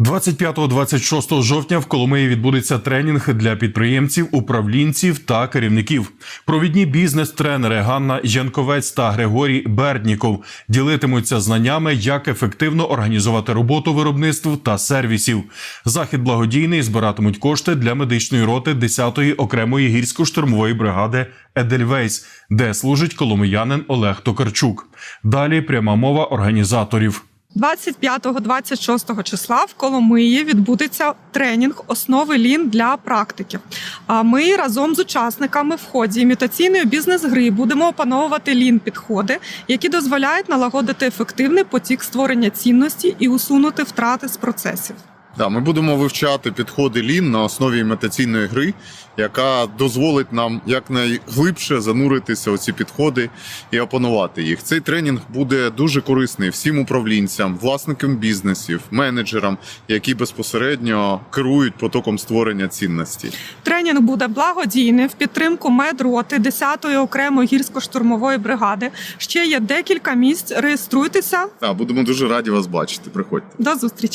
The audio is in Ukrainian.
25-26 жовтня в Коломиї відбудеться тренінг для підприємців, управлінців та керівників. Провідні бізнес-тренери Ганна Янковець та Григорій Бердніков ділитимуться знаннями, як ефективно організувати роботу виробництв та сервісів. Захід благодійний збиратимуть кошти для медичної роти 10-ї окремої гірсько-штурмової бригади Едельвейс, де служить коломиянин Олег Токарчук. Далі пряма мова організаторів. 25-26 числа в Коломиї відбудеться тренінг основи лін для практиків. А ми разом з учасниками в ході імітаційної бізнес-гри будемо опановувати лін підходи, які дозволяють налагодити ефективний потік створення цінності і усунути втрати з процесів. Да, ми будемо вивчати підходи лін на основі імітаційної гри, яка дозволить нам якнайглибше зануритися у ці підходи і опанувати їх. Цей тренінг буде дуже корисний всім управлінцям, власникам бізнесів, менеджерам, які безпосередньо керують потоком створення цінності. Тренінг буде благодійний в підтримку медроти 10-ї окремої гірсько-штурмової бригади. Ще є декілька місць. Реєструйтеся. Да, будемо дуже раді вас бачити. Приходьте. До зустрічі.